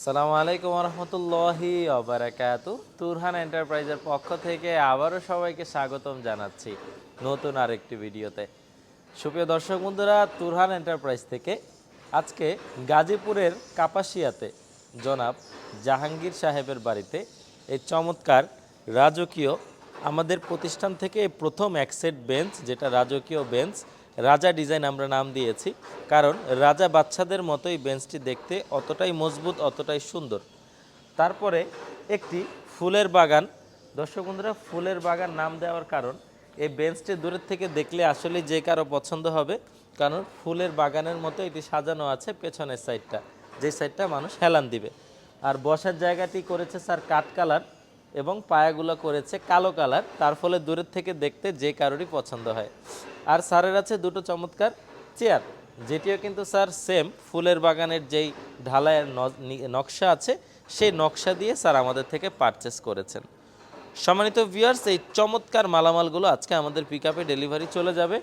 আসসালামু আলাইকুম রহমতুল্লাহি অবরাকাত তুরহান এন্টারপ্রাইজের পক্ষ থেকে আবারও সবাইকে স্বাগতম জানাচ্ছি নতুন আরেকটি ভিডিওতে। সুপ্রিয় দর্শক বন্ধুরা, তুরহান এন্টারপ্রাইজ থেকে আজকে গাজীপুরের কাপাসিয়াতে জনাব জাহাঙ্গীর সাহেবের বাড়িতে এই চমৎকার রাজকীয় আমাদের প্রতিষ্ঠান থেকে প্রথম একসেট বেঞ্চ, যেটা রাজকীয় বেঞ্চ রাজা ডিজাইন আমরা নাম দিয়েছি, কারণ রাজা বাচ্চাদের মতোই বেঞ্চটি দেখতে অতটাই মজবুত, অতটাই সুন্দর। তারপরে একটি ফুলের বাগান। দর্শক বন্ধুরা, ফুলের বাগান নাম দেওয়ার কারণ, এই বেঞ্চটি দূরের থেকে দেখলে আসলে যে কারও পছন্দ হবে, কারণ ফুলের বাগানের মতো এটি সাজানো আছে পেছনের সাইডটা যে সাইডটা মানুষ হেলান দিবে। আর বসার জায়গাটি করেছে স্যার কাঠ কালার। এবং পায়াগুলো করেছে কালো কালার, তার ফলে দূরের থেকে দেখতে যে কারোরই পছন্দ হয়। আর স্যারের আছে দুটো চমৎকার চেয়ার, যেটিও কিন্তু স্যার সেম ফুলের বাগানের যেই ঢালাইয়ের নকশা আছে, সেই নকশা দিয়ে স্যার আমাদের থেকে পারচেস করেছেন। সম্মানিত ভিউয়ার্স এই চমৎকার মালামালগুলো আজকে আমাদের পিক ডেলিভারি চলে যাবে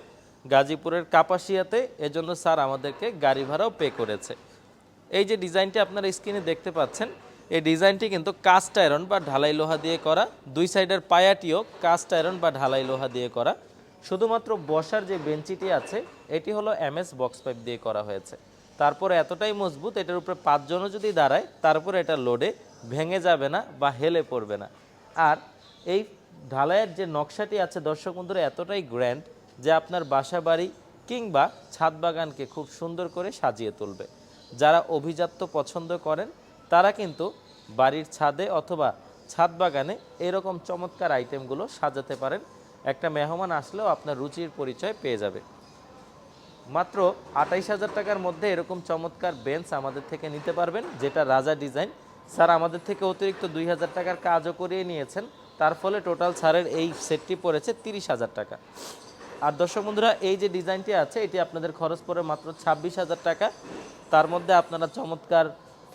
গাজীপুরের কাপাসিয়াতে, এজন্য স্যার আমাদেরকে গাড়ি ভাড়াও পে করেছে। এই যে ডিজাইনটি আপনারা স্ক্রিনে দেখতে পাচ্ছেন এই ডিজাইনটি কিন্তু কাস্ট আয়রন বা ঢালাই লোহা দিয়ে করা। দুই সাইডের পায়াটিও কাস্ট আয়রন বা ঢালাই লোহা দিয়ে করা। শুধুমাত্র বসার যে বেঞ্চিটি আছে, এটি হলো এমএস বক্স পাইপ দিয়ে করা হয়েছে। তারপরে এতটাই মজবুত, এটার উপরে পাঁচজনও যদি দাঁড়ায় তারপরে এটা লোডে ভেঙে যাবে না বা হেলে পড়বে না। আর এই ঢালাইয়ের যে নকশাটি আছে, দর্শক বন্ধুরা, এতটাই গ্র্যান্ড যে আপনার বাসা বাড়ি কিংবা ছাদ বাগানকে খুব সুন্দর করে সাজিয়ে তুলবে। যারা অভিজাত্য পছন্দ করেন তারা কিন্তু বাড়ির ছাদে অথবা ছাদ বাগানে এরকম চমৎকার আইটেমগুলো সাজাতে পারেন। একটা মেহমান আসলেও আপনার রুচির পরিচয় পেয়ে যাবে। মাত্র আঠাইশ হাজার টাকার মধ্যে এরকম চমৎকার বেঞ্চ আমাদের থেকে নিতে পারবেন, যেটা রাজা ডিজাইন। স্যার, আমাদের থেকে অতিরিক্ত দুই হাজার টাকার কাজও করিয়ে নিয়েছেন। তার ফলে টোটাল স্যারের এই সেটটি পড়েছে তিরিশ হাজার টাকা। আর দর্শক বন্ধুরা, এই যে ডিজাইনটি আছে, এটি আপনাদের খরচ পড়ে মাত্র ছাব্বিশ হাজার টাকা। তার মধ্যে আপনারা চমৎকার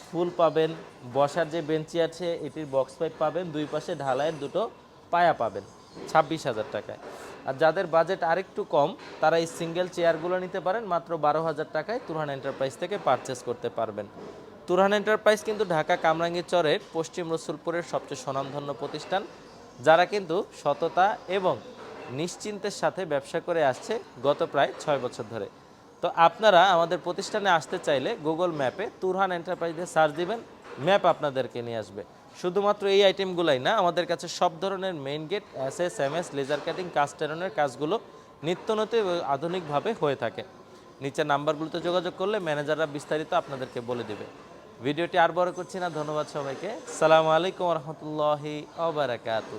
ফুল পাবেন, বসার যে বেঞ্চি আছে, এটির বক্স পাইপ পাবেন, দুই পাশে ঢালাইয়ের দুটো পায়া পাবেন, ছাব্বিশ হাজার টাকায়। আর যাদের বাজেট আরেকটু কম, তারা এই সিঙ্গেল চেয়ারগুলো নিতে পারেন, মাত্র বারো হাজার টাকায় তুরহান এন্টারপ্রাইজ থেকে পারচেস করতে পারবেন। তুরহান এন্টারপ্রাইজ কিন্তু ঢাকা কামরাঙ্গীর চরের পশ্চিম রসুলপুরের সবচেয়ে স্বনামধন্য প্রতিষ্ঠান, যারা কিন্তু সততা এবং নিশ্চিন্তের সাথে ব্যবসা করে আসছে গত প্রায় ছয় বছর ধরে। তো আপনারা আমাদের প্রতিষ্ঠানে আসতে চাইলে গুগল ম্যাপে তুরহান এন্টারপ্রাইজে সার্চ দিবেন ম্যাপ আপনাদেরকে নিয়ে আসবে। শুধুমাত্র এই আইটেমগুলাই না, আমাদের কাছে সব ধরনের main gate S S M S laser cutting কাস্টেরনের কাজগুলো নিত্য নতুন আধুনিকভাবে হয়ে থাকে। নিচের নাম্বারগুলোতে যোগাযোগ করলে ম্যানেজাররা বিস্তারিত আপনাদেরকে বলে দেবে। ভিডিওটি আর বড় করছি না, ধন্যবাদ সবাইকে। সালামু আলাইকুম রহমতুল্লাহি অবরাকাতু